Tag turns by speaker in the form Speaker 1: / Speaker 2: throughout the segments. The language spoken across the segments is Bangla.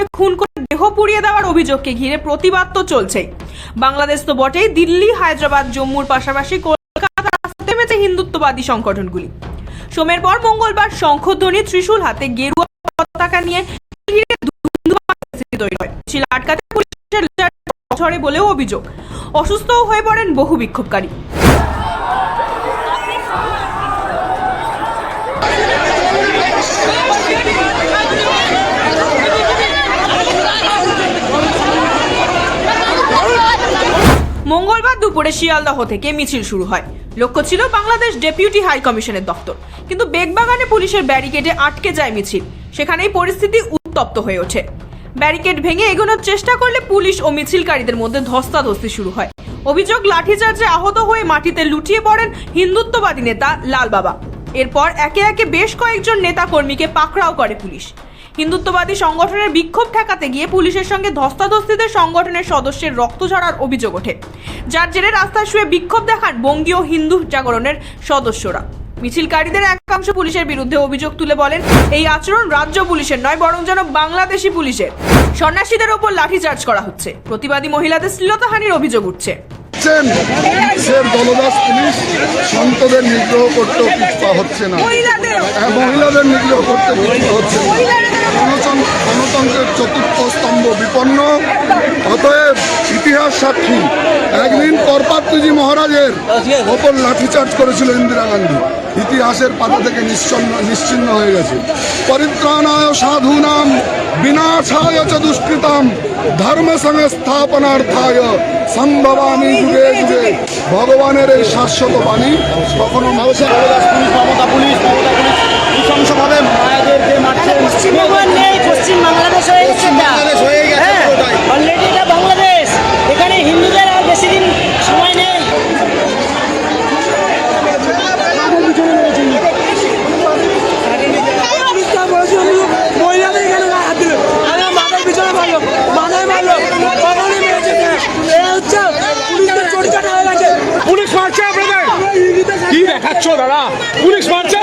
Speaker 1: নয় খুন করে দেহ পুড়িয়ে দেওয়ার অভিযোগকে ঘিরে প্রতিবাদ তো চলছেই। বাংলাদেশ তো বটেই দিল্লি, হায়দ্রাবাদ, জম্মুর পাশাপাশি কলকাতা হিন্দুত্ববাদী সংগঠনগুলি। সোমের পর মঙ্গলবার শঙ্খধ্বনি ত্রিশূল হাতে গেরুয়া পতাকা নিয়ে আটকাতে পুলিশের বলেও অভিযোগ। অসুস্থও হয়ে পড়েন বহু বিক্ষোভকারী। মঙ্গলবার দুপুরে শিয়ালদহ থেকে মিছিল শুরু হয়। লক্ষ্য ছিল বাংলাদেশ ডেপুটি হাই কমিশনের দপ্তর। কিন্তু বেগবাগানে পুলিশের ব্যারিকেডে আটকে যায় মিছিল। সেখানেই পরিস্থিতি উত্তপ্ত হয়ে ওঠে। ব্যারিকেড ভেঙে এগোনোর চেষ্টা করলে পুলিশ ও মিছিলকারীদের মধ্যে ধস্তাধস্তি শুরু হয়। অভিযোগ, লাঠিচার্জে আহত হয়ে মাটিতে লুটিয়ে পড়েন হিন্দুত্ববাদী নেতা লাল বাবা এরপর একে একে বেশ কয়েকজন নেতা কর্মীকে পাকড়াও করে পুলিশ। হিন্দুত্ববাদী সংগঠনের বিক্ষোভ ঠেকাতে গিয়ে পুলিশের সঙ্গে ধস্তাধস্তিতে সংগঠনের সদস্যের রক্ত ঝরার অভিযোগ ওঠে। যার জেরে রাস্তায় শুয়ে বিক্ষোভ দেখান বঙ্গীয় হিন্দু জাগরণের সদস্যরা। মিছিলকারীদের একাংশ পুলিশের বিরুদ্ধে অভিযোগ তুলে বলেন এই আচরণ রাজ্য পুলিশের নয় বরং যেন বাংলাদেশি পুলিশের। সন্ন্যাসীদের ওপর লাঠিচার্জ করা হচ্ছে। প্রতিবাদী মহিলাদের শ্লীলতাহানির অভিযোগ উঠছে।
Speaker 2: দেখছেন পুলিশের দলদাস পুলিশ সন্তদের নিগ্রহ করতেও পিছপা হচ্ছে না। হ্যাঁ, মহিলাদের নিগ্রহ করতে পিছপা হচ্ছে না। চতুর্থ স্তম্ভ বিপন্ন। অতএব ইতিহাস সাক্ষী। একদিন করপাত্রজি মহারাজের ওপর লাঠিচার্জ করেছিল ইন্দিরা গান্ধী। ইতিহাসের পাতা থেকে নিশ্চন্ন নিশ্চিন্ন হয়ে গেছে। পরিত্রাণায় সাধু নাম, বিনাশায় চ দুষ্কৃতাম, ধর্ম সংস্থাপনার্থায় সম্ভবামি যুগে যুগে। ভগবানের এই শাশ্বত বাণী কখনো মানুষের
Speaker 3: পুলিশ পুলিশ
Speaker 4: পশ্চিমবঙ্গ নেই পশ্চিম বাংলাদেশ হয়ে গেছে
Speaker 3: হ্যাঁ
Speaker 4: অলরেডি এটা বাংলাদেশ এখানে হিন্দুদের আর বেশি দিন সময় নেই
Speaker 5: পুলিশ মারছে কি দেখাচ্ছ দাদা পুলিশ মারছে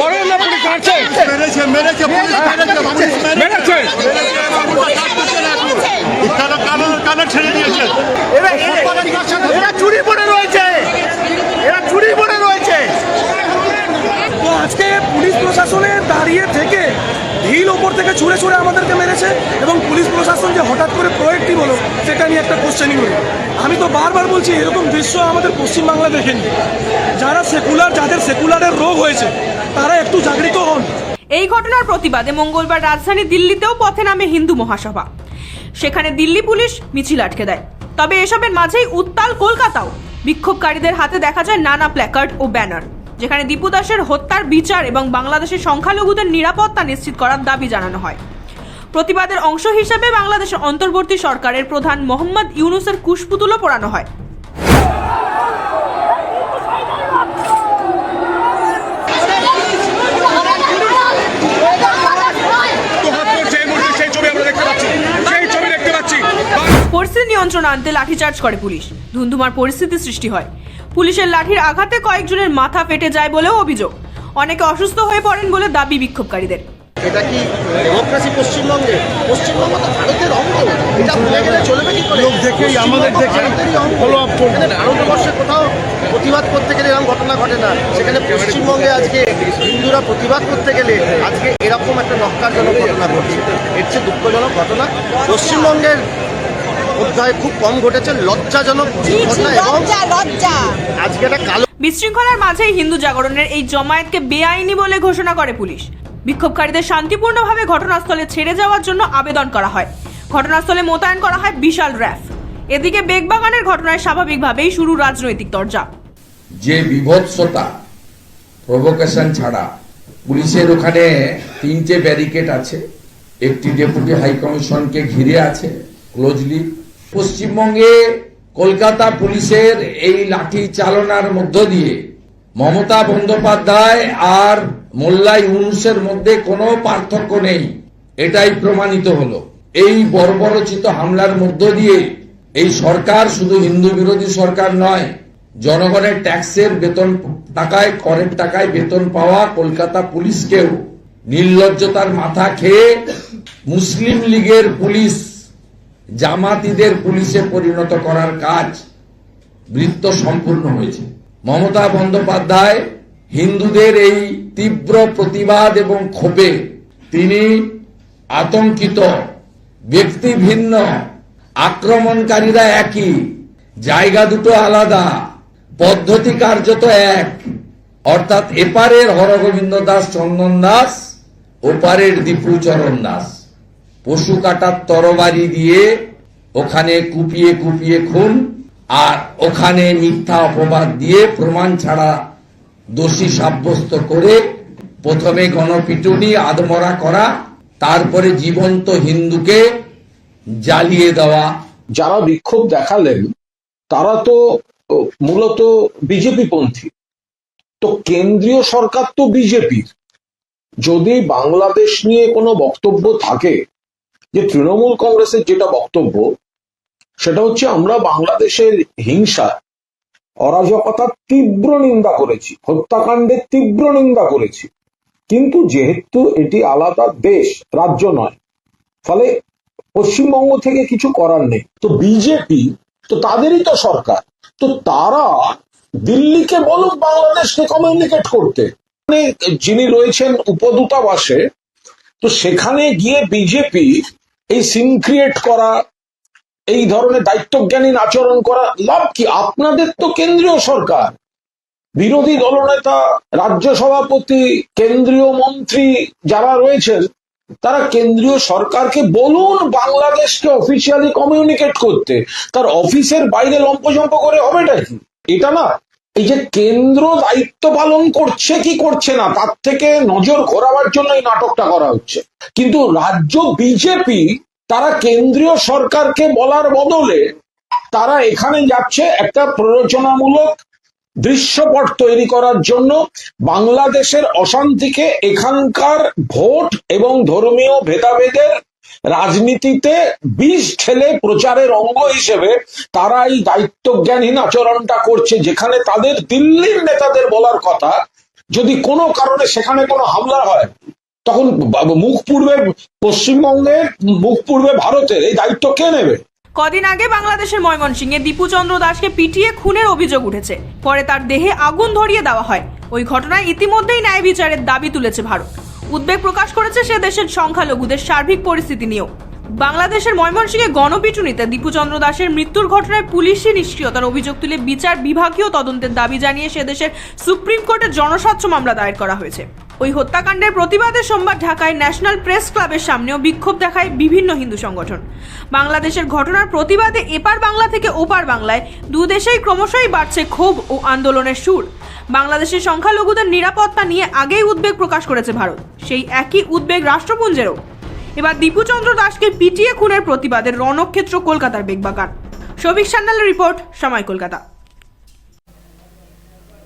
Speaker 5: বলেন না পুলিশ মারছে
Speaker 2: মেরেছে মেরেছে পুলিশ মেরেছে পুলিশ
Speaker 5: মেরেছে।
Speaker 3: এরা চুরি পড়ে রয়েছে। এরা চুরি পড়ে রয়েছে।
Speaker 6: তো আজকে পুলিশ প্রশাসনের দাঁড়িয়ে থেকে ঢিল ওপর থেকে ছুঁড়ে ছুঁড়ে আমাদেরকে মেরেছে এবং পুলিশ প্রশাসন যে হঠাৎ করে প্রোয়েক্টিভ হলো সেটা নিয়ে একটা কোশ্চেনিং হলো। আমি তো বারবার বলছি এরকম দৃশ্য আমাদের পশ্চিমবাংলা দেখেনি। যারা সেকুলার যাদের সেকুলারের রোগ হয়েছে তারা একটু জাগৃত হন।
Speaker 1: এই ঘটনার প্রতিবাদে মঙ্গলবার রাজধানী দিল্লিতেও পথে নামে হিন্দু মহাসভা। সেখানে দিল্লি পুলিশ মিছিল আটকে দেয়। তবে এসবের মাঝেই উত্তাল কলকাতাও বিক্ষোভকারীদের হাতে দেখা যায় নানা প্ল্যাকার্ড ও ব্যানার যেখানে দীপু দাসের হত্যার বিচার এবং বাংলাদেশের সংখ্যালঘুদের নিরাপত্তা নিশ্চিত করার দাবি জানানো হয়। প্রতিবাদের অংশ হিসেবে বাংলাদেশের অন্তর্বর্তী সরকারের প্রধান মোহাম্মদ ইউনুসের কুশপুতুলও পোড়ানো হয়
Speaker 5: হাত করছে এই মুহূর্তে সেই ছবি আমরা দেখতে পাচ্ছি সেই ছবি দেখতে পাচ্ছি
Speaker 1: পরিস্থিতি নিয়ন্ত্রণ আনতে লাঠিচার্জ করে পুলিশ। ধুন্ধুমার পরিস্থিতি সৃষ্টি হয়। পুলিশের লাঠির আঘাতে কয়েকজনের মাথা ফেটে যায় বলেও অভিযোগ। অনেকে অসুস্থ হয়ে পড়েন বলে দাবি বিক্ষোভকারীদের।
Speaker 3: এটা কি ডেমোক্রেসি পশ্চিমবঙ্গে? পশ্চিমবঙ্গ তো ভারতের অঙ্গ এটা ভুলে গেলে চলবে কি করে?
Speaker 2: লোক দেখেই, আমাদের দেখেই
Speaker 3: ভারতেরই অঙ্গ।
Speaker 2: করবে।
Speaker 3: ভারতবর্ষে কোথাও প্রতিবাদ করতে গেলে এরকম ঘটনা ঘটে না। সেখানে পশ্চিমবঙ্গে আজকে হিন্দুরা প্রতিবাদ করতে গেলে আজকে এরকম একটা নক্কারজনক ঘটনা ঘটছে। এর চেয়ে দুঃখজনক ঘটনা পশ্চিমবঙ্গের অধ্যায় খুব কম ঘটেছে লজ্জাজনক ঘটনা এবং আজকে একটা কালো
Speaker 1: বিশৃঙ্খলার মাঝেই হিন্দু জাগরণের এই জমায়েতকে বেআইনি বলে ঘোষণা করে পুলিশ। বিক্ষোভকারীদের শান্তিপূর্ণভাবে ঘটনাস্থলে ছেড়ে যাওয়ার জন্য আবেদন করা হয়। ঘটনাস্থলে মোতায়েন করা হয় বিশাল র্যাফ। এদিকে বেগবাগানের ঘটনায় স্বাভাবিকভাবেই শুরু রাজনৈতিক দরজা
Speaker 7: যে বিভৎসতা প্রভোকেশন ছাড়া পুলিশের ওখানে তিনটে ব্যারিকেড আছে একটি ডেপুটি হাই কমিশনকে ঘিরে আছে ক্লোজলি পশ্চিমবঙ্গে কলকাতা পুলিশের এই লাঠি চালনার মধ্য দিয়ে মমতা বন্দ্যোপাধ্যায় আর মোল্লা ইউনুসের মধ্যে কোনো পার্থক্য নেই। এটাই প্রমাণিত হলো। এই বর্বরচিত হামলার মধ্য দিয়ে এই সরকার শুধু হিন্দু বিরোধী সরকার নয়, জনগণের ট্যাক্সের বেতন টাকায়, করের টাকায় বেতন পাওয়া কলকাতা পুলিশকেও নির্লজ্জতার মাথা খেয়ে মুসলিম লীগের পুলিশ জামাতিদের পুলিশে পরিণত করার কাজ বৃত্ত সম্পূর্ণ হয়েছে। মমতা বন্দ্যোপাধ্যায় হিন্দুদের এই তীব্র প্রতিবাদ এবং ক্ষোভে তিনি আতঙ্কিত, ব্যক্তি ভিন্ন, আক্রমণকারীরা একই, জায়গা দুটো আলাদা, পদ্ধতি কার্যত এক। অর্থাৎ এপারের হরগোবিন্দ দাস চন্দন দাস, ওপারের দীপুচরণ দাস। পশু কাটার তরবারি দিয়ে ওখানে কুপিয়ে কুপিয়ে খুন, আর ওখানে মিথ্যা অপবাদ দিয়ে প্রমাণ ছাড়া দোষী সাব্যস্ত করে প্রথমে গণপিটুনি, আদমরা করা, তারপরে জীবন্ত হিন্দুকে জ্বালিয়ে দেওয়া।
Speaker 8: যারা বিক্ষোভ দেখালেন, তারা তো মূলত বিজেপি পন্থী তো কেন্দ্রীয় সরকার তো বিজেপির। যদি বাংলাদেশ নিয়ে কোনো বক্তব্য থাকে যে তৃণমূল কংগ্রেসের যেটা বক্তব্য, সেটা হচ্ছে আমরা বাংলাদেশের হিংসা, অরাজকতার তীব্র নিন্দা করেছি, হত্যাকাণ্ডের তীব্র নিন্দা করেছি। কিন্তু যেহেতু এটি আলাদা দেশ, রাজ্য নয়, ফলে পশ্চিমবঙ্গ থেকে কিছু করার নেই। তো বিজেপি, তো তাদেরই তো সরকার, তো তারা দিল্লিকে বলুক, বাংলাদেশকে কমিউনিকেট করতে। মানে যিনি রয়েছেন উপদূতাবাসে, তো সেখানে গিয়ে বিজেপি এই সিন ক্রিয়েট করা, এই ধরনের দায়িত্বজ্ঞানীন আচরণ করা, লাভ কি? আপনাদের তো কেন্দ্রীয় সরকার। বিরোধী দলনেতা, রাজ্য সভাপতি, কেন্দ্রীয় মন্ত্রী যারা রয়েছেন, তারা কেন্দ্রীয় সরকারকে বলুন বাংলাদেশকে অফিসিয়ালি কমিউনিকেট করতে। তার অফিসের বাইরে লম্পজম্প করে হবেটা কি? এটা না। এই যে কেন্দ্র দায়িত্ব পালন করছে কি করছে না, তার থেকে নজর ঘোরাবার জন্য এই নাটকটা করা হচ্ছে। কিন্তু রাজ্য বিজেপি তারা কেন্দ্রীয় সরকারকে বলার বদলে তারা এখানে যাচ্ছে একটা প্ররোচনামূলক দৃশ্যপট তৈরি করার জন্য। বাংলাদেশের অশান্তিকে এখানকার ভোট এবং ধর্মীয় ভেদাভেদের রাজনীতিতে বিষ ঠেলে প্রচারের অঙ্গ হিসেবে তারা এই দায়িত্বজ্ঞানহীন আচরণটা করছে, যেখানে তাদের দিল্লির নেতাদের বলার কথা, যদি কোনো কারণে সেখানে কোনো হামলা হয়, তখন মুখ পূর্বে পশ্চিমবঙ্গের মুখ পূর্বে ভারতের, এই দায়িত্ব কে নেবে?
Speaker 1: কদিন আগে বাংলাদেশের ময়মনসিংহে দীপুচন্দ্র দাসকে পিটিয়ে খুনের অভিযোগ উঠেছে। পরে তার দেহে আগুন ধরিয়ে দেওয়া হয়। ওই ঘটনায় ইতিমধ্যেই ন্যায় বিচারের দাবি তুলেছে ভারত। উদ্বেগ প্রকাশ করেছে সে দেশের সংখ্যালঘুদের সার্বিক পরিস্থিতি নিয়েও। বাংলাদেশের ময়মনসিংহে গণপিটুনিতে দীপুচন্দ্র দাসের মৃত্যুর ঘটনায় পুলিশি নিষ্ক্রিয়তার অভিযোগ তুলে বিচার বিভাগীয় তদন্তের দাবি জানিয়ে সে দেশের সুপ্রিম কোর্টে জনস্বার্থ মামলা দায়ের করা হয়েছে। ওই হত্যাকাণ্ডের প্রতিবাদে সোমবার ঢাকায় ন্যাশনাল প্রেস ক্লাবের সামনেও বিক্ষোভ দেখায় বিভিন্ন হিন্দু সংগঠন। বাংলাদেশের ঘটনার প্রতিবাদে এপার বাংলা থেকে ওপার বাংলায় দু দেশেই ক্রমশই বাড়ছে ক্ষোভ ও আন্দোলনের সুর। বাংলাদেশের সংখ্যালঘুদের নিরাপত্তা নিয়ে আগেই উদ্বেগ প্রকাশ করেছে ভারত। সেই একই উদ্বেগ রাষ্ট্রপুঞ্জেরও। এবার দীপুচন্দ্র দাসকে পিটিয়ে খুনের প্রতিবাদের রণক্ষেত্র কলকাতার বেগবাগান। সবিক সান্যালের রিপোর্ট সময় কলকাতা।